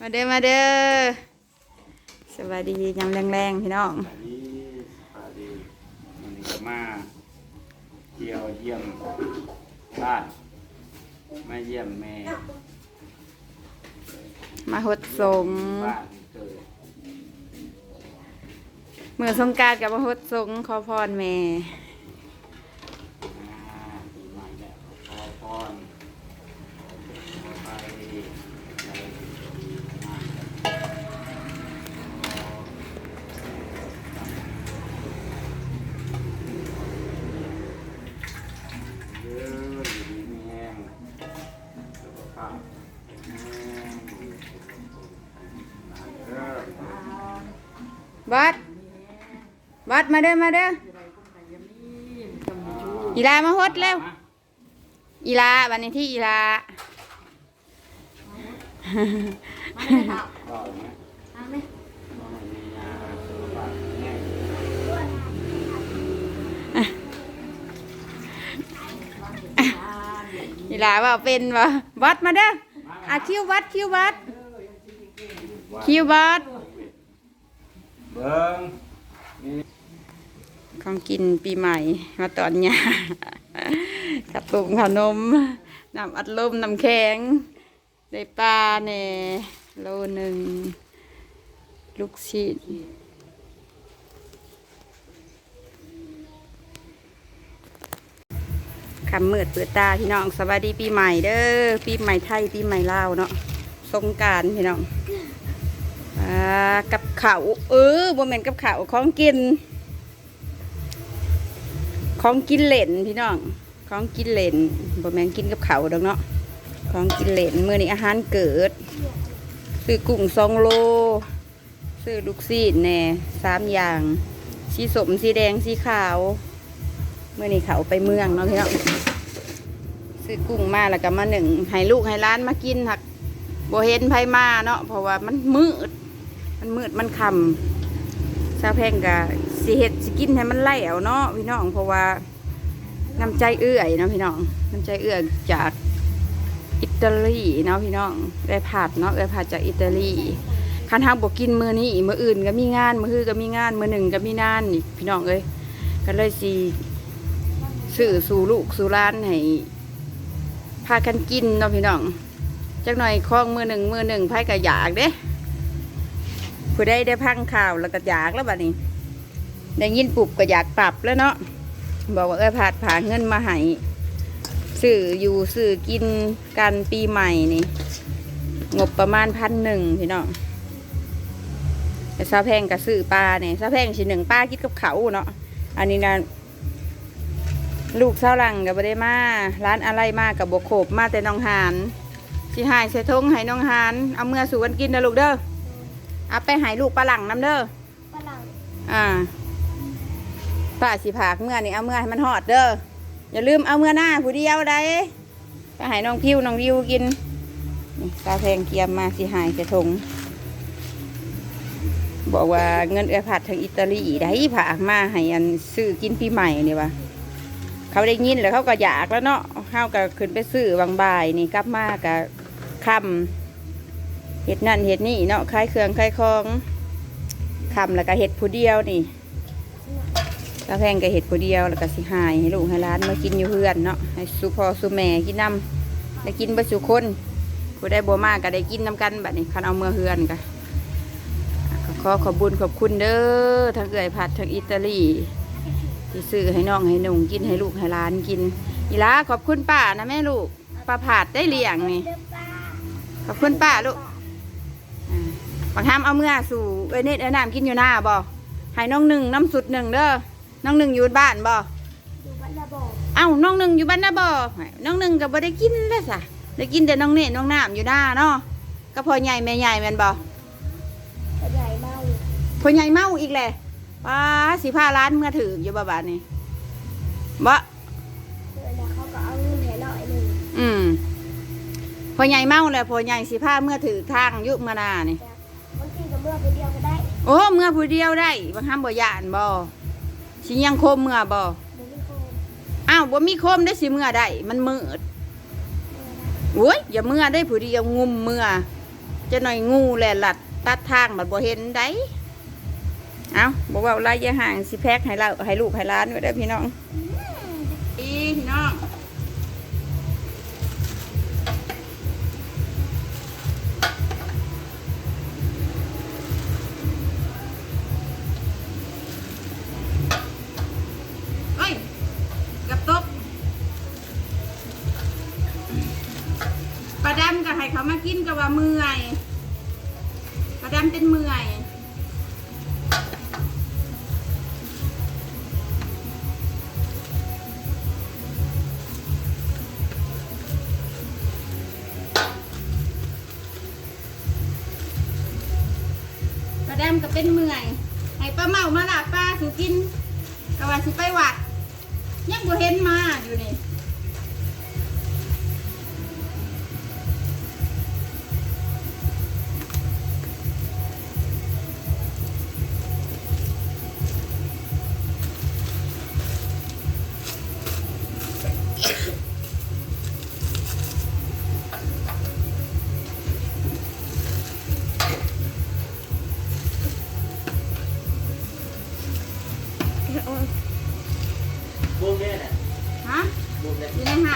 มาเด้อมาเด้อสวัสดียำแรงๆพี่น้องสวัสดีสวัสดีมันนี้ก็มาเที่ยวเยี่ยมบ้านมาเยี่ยมแม่มาหดสงบ้านเกิดเมื่อสงกรารกับมาหดสงขอพรแม่ บัดบัดมาเด้อมาเด้ออีลามาหดเร็วอีลาวันนี้ที่อีลาอีลาว่าเป็นบ่บัดมาเด้ออะคิวบัดคิวบัดคิวบัด เบิ้งของกินปีใหม่มาตอนยากระตุกขนมน้ำอัดลมน้ำแข็ง ได้ปลาเน่โลหนึ่ง ลูกชิ้นคำมืดเปิดตาพี่น้องสวัสดีปีใหม่เด้อปีใหม่ไทยปีใหม่ลาวเนาะสงกรารพี่น้องอกับ ข้าเออบ่แม่นกับข้าวของกิน ของกินเหล่นพี่น้อง ของกินเหล่นบ่แม่นกินกับเขาดอกเนาะ ของกินเหล่นมื้อนี้อาหารเกิด ซื้อกุ้งสองโล ซื้อลูกซีดแน่สามอย่าง สีสมสีแดงสีขาวมื้อนี้เขาไปเมืองเนาะพี่น้องซื้อกุ้งมาแล้วก็มาหนึ่งให้ลูกให้ร้านมากินหักบ่เห็นไผมาเนาะเพราะว่ามันมืด มันมืดมันค่ำซาแพงกะสิเฮ็ดสิกินให้มันไล่เอาเนาะพี่น้องเพราะว่าน้ำใจเอื้อยเนาะพี่น้องน้ำใจเอื้อยจากอิตาลีเนาะพี่น้องได้ผัดเนาะได้ผัดจากอิตาลีคันทางบอกกินมือนี้มืออื่นก็มีงานมือคือก็มีงานมือหนึ่งก็มีงานอีกพี่น้องเอ้ยก็เลยสิซื้อสู่ลูกสู่ร้านให้พากันกินเนาะพี่น้องจักหน่อยคล้องมือหนึ่งมือหนึ่งไผก็อยากเด้ ผู้ได้ได้พังข่าวแล้วก็อยากแล้วบัดนี้ ได้ยินปุบก็อยากปรับแล้วเนาะบอกว่าเออผาดผ่าเงินมาให้สื่ออยู่สื่อกินกันปีใหม่นี่ งบประมาณพันหนึ่งพี่น้องแต่ซาแพงกับสื่อปลาเนี่ยซาแพงชิ้นหนึ่งป้าคิดกับเขาเนาะอันนี้นะลูกเศร้าหลังกับบได้มาร้านอะไรมากับบกโขบมาแต่น้องหานสิหายใส่ทงให้น้องหานเอาเมื่อสู่กันกินนะลูกเด้อ เอาไปใหายลูกปลาหลังน้ำเด้อฝรั่งอ่าป้าสิผากเมื่อนี่เอาเมื่อให้มันหอดเด้ออย่าลืมเอาเมื่อหน้าผู้เดียวได้ไปใหายน้องพิวน้องวิวกินนี่ตาแพงเกียมมาสิหายจะทง บอกว่าเงินเอือผัดทางอิตาลีได้ผากมาให้อันซื้อกินปีใหม่นี่วะเขาได้ยินแล้วเขาก็อยากแล้วเนาะเขาก็ขึ้นไปซื้อบางบ่ายนี่กลับมากับคำ เห็ดนั่นเห็ดนี่เนาะคล้ายเครื่องคล้ายคองคำแล้วก็เห็ดผู้เดียวนี่ตาแพงก็เห็ดผู้เดียวแล้วก็สิหายให้ลูกให้ร้านมากินอยู่เพื่อนเนาะให้สุพอสุแม่กินน้ำได้กินบ่สุคนผู้ได้บัวมากก็ได้กินน้ำกันแบบนี้คันเอาเมื่อเฮือนกันขอขอบบุญขอบคุณเด้อทั้งเอื่อยผัดทั้งอิตาลีที่ซื้อให้น้องให้หนุ่งกินให้ลูกให้ร้านกินอีลาขอบคุณป้านะแม่ลูกป้าผาดได้เลี้ยงนี่ขอบคุณป้าลูก บางทามเอาเมื่อสู่เอ้ยเน็ตเอ้ยน้ำกินอยู่หน้าบ่ให้น้องหนึ่งน้ำสุดหนึ่งเด้อน้องหนึ่งอยู่บ้านบ่ดูบัตรระบบเอ้าน้องหนึ่งอยู่บ้านนะบ่ให้น้องหนึ่งก็บ่ได้กินเลยสะได้กินแต่น้องเน็ตน้องน้ำอยู่หน้าเนาะก็พอใหญ่แม่ใหญ่แม่นบ่กระใหญ่เมาพอใหญ่เมาอีกแหละป้าสิพาร้านเมื่อถืออยู่บ่บาดนี้บ่เวลาเขาก็เอาเงินให้หน่อยหนึ่งอืมพอใหญ่เมาแล้วพอใหญ่สิพาเมื่อถือทางอยุเมื่อหนานี่จ้ะบางทีก็ เมื่อคนเดียวก็ได้โอ้เมื่อผู้เดียวได้บางห้ามบ่ยานบ่สิยังโคมเมื่อบ่บ่มีโคมอ้าวบ่มีโคมได้สิเมื่อได้มันมืดโอ้ยอย่าเมื่อได้ผู้เดียวงุมเมื่อจะหน่อยงูแหละหลัดตัดทางบัดบ่เห็นได้เอาบอกว่าระยะห่างสิแพ็คให้เราให้ลูกให้ร้านไว้ได้อพี่น้องอีพี่น้อง เมื่อยปลาดำเป็นเมื่อยปลาแดมก็เป็นเมื่อยให้ป้าเมามาลาป้าสูกินก็ว่าสิไปวัดยังบ่เห็นมาอยู่นี่ บูมเนี่ยแหละฮะบูมเนี่ยอยู่ในห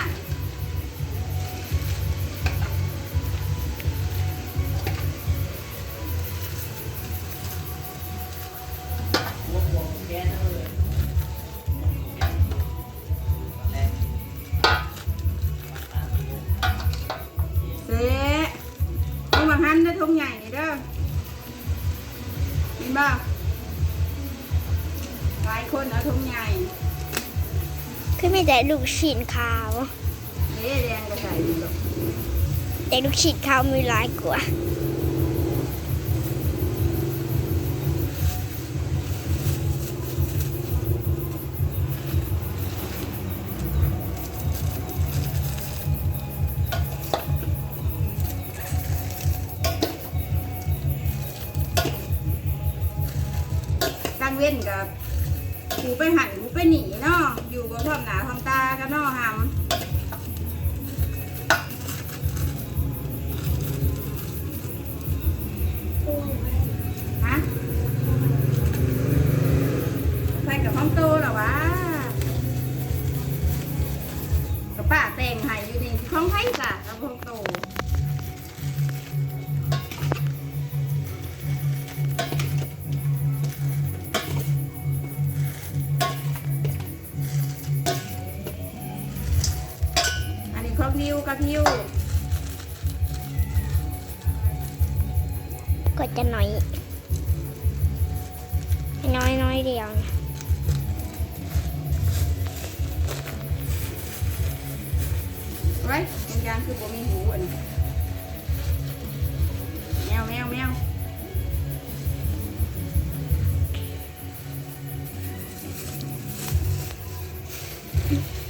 คือมีแต่ลูกชิ้นขาวเด้แดงก็ใส่แต่ลูกชิ้นขาวมีหลายกว่ากลางเว้นกับ กูไปหันกูไปหนีเนาะอยู่บ่พร้อมหนาพร้อมตากันเนาะหำ ของพิวกับพิวก็จะน้อยน้อยน้อยเดียวนะไว้เป็นยางคือบ่มีหูอันนี้แมวแมวแมวอั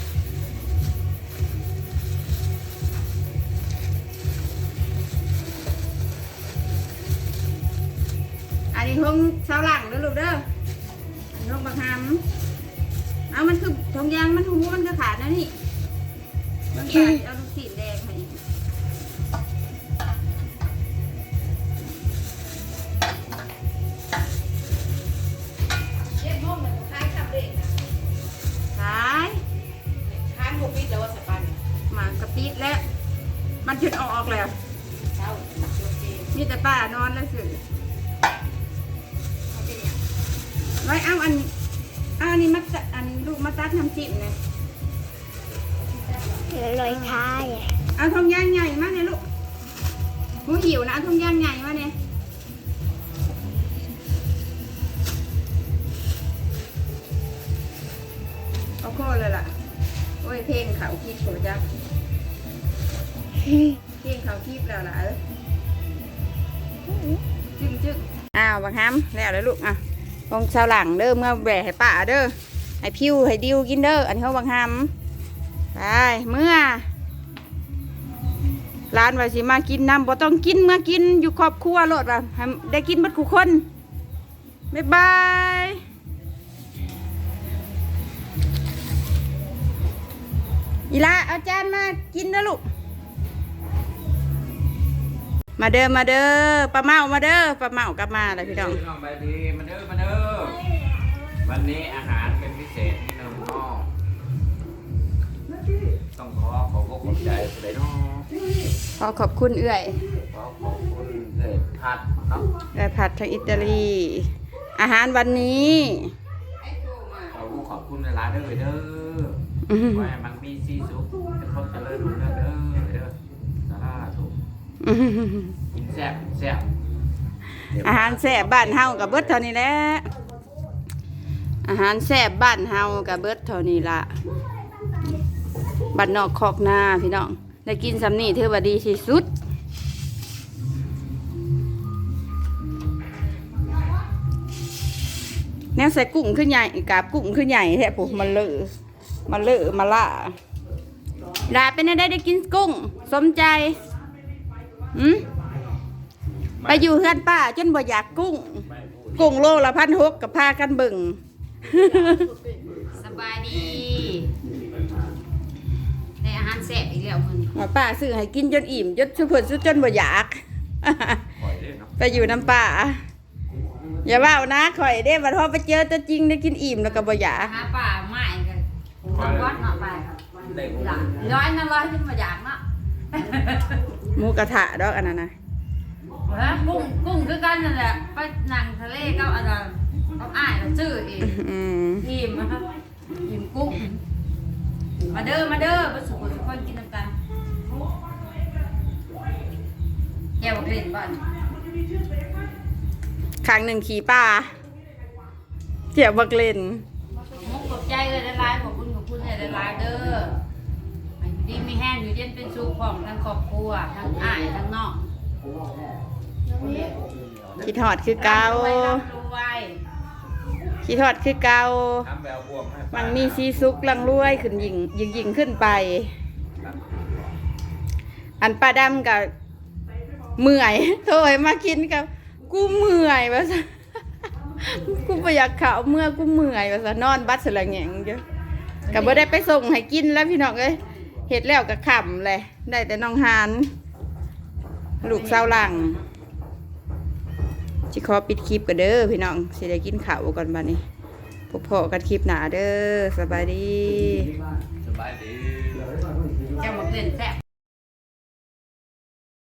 ลอยท้ายเอาทองย่างใหญ่มากเนี่ยลูกหูหิวนะเอาทองย่างใหญ่มาเนี่ยเอาโคเลยล่ะ โอ้ยเพลงเขาคิดโหจักเพลงเขาคิดแล้วล่ะเออจึ้งจึ้งอ้าวบังคับแล้วเลยลูกอะลงเสาหลังเด้อเมื่อแบะให้ป้าเด้อให้พิวให้ดิวกินเด้ออันนี้เขาบังคับ ไปเมื่อร้านว่าสิมากินน้ำบ่ต้องกินเมื่อกินอยู่ครอบครัวโลดว่าได้กินบัดทุคนบ๊ายบายอีลาเอาจานมากินนะลูก มาเด้อมาเด้อปลาเมามาเด้อปลาเมากลับมาเลยพี่น้องน้องใบดีมาเด้อมาเด้อวันนี้อาหารเป็นพิเศษ ต้องขอขอบคุณขอบใจเลยน้องขอขอบคุณเอื้อยขอขอบคุณเลยพัดเนาะได้ผัดทางอิตาลี อาหารวันนี้ขอบคุณขอบคุณในร้านเด้อเด้ออื้อหือไว้มันมีซีซุปเป็นคนเจริญรุ่งเรืองเด้อเด้อสาราถูกอื้อหือกินแซ่บกินแซ่บอาหารแซ่บบ้านเฮากับเบิดเท่านี้แหละอาหารแซ่บบ้านเฮากับเบิดเท่านี้ละ บ้านอกคอกนาพี่น้องได้กินสำนี่ถือว่าดีที่สุดแนวใส่กุ้งขึ้นใหญ่กาบกุ้งขึ้นใหญ่แท้ปุ๊มันเลอะมันเลอะมาละลาเป็นได้ได้กินกุ้ง สมใจอืมไปอยู่เฮือนป้าจนบ่อยากกุ้ง กุ้งโลละพันหกกับพากันเบิ่งสบายดี แซ่บอีกแล้วมึงหมอป้าซื้อให้กินจนอิ่มจนสุดเพิ่นสุดจนบ่อยาก ปล่อยเด้อเนาะไปอยู่น้ำป่าอย่าว่านะข่อยเด้บัดพอไปเจอตัวจริงได้กินอิ่มแล้วก็บ่อยากหาป่าไม้กันทำวัดเนาะไปได้หลังร้อยนั่นร้อยขึ้นมาอยากเนาะหมูกระทะดอกอันนั้นนะเฮ้ยกุ้งกุ้งคือกันนั่นแหละไปนั่งทะเลก็อาจารย์เอาอ้ายเราซื้อเองอืมทีมนะครับทีมกุ้ง มาเด้อมาเด้อมาสุขสุขคนกินน้ำกันแก้วบักเล่นบ้านครั้งหนึ่งขี่ป่าเจียวบักเลนมุกตกใจเลยละลายขอบคุณขอบคุณเลยละลายเด้ออยู่ดีมีแห้งอยู่เย็นเป็นสุขของทั้งครอบครัวทั้งอ้ายทั้งน้องขี้ทอดคือเการ่ำรวยร่ำรวย ขี้ทอดคือเกาทำแววบวมให้มันมีซีซุกลังรวยขึ้นยิงยิงยิงขึ้นไป อันป้าดำกับเมื่อยโทรให้มากินกับกูเมื่อยว่าซะกูไปอยากเขาเมื่อกูเมื่อยว่าซะนอนบัดสละแหงเยอะก็บ่ได้ไปส่งให้กินแล้วพี่น้องเอ้ยเฮ็ดแล้วก็ขำเลยได้แต่น้องหานลูกสาวหลัง สิขอปิดคลิปกันเด้อพี่น้องสิได้กินข้าวก่อนบัดนี้พบพอกันคลิปหน้าเด้อสบายดี สบายดีแก้วบักเล่นแซ่บ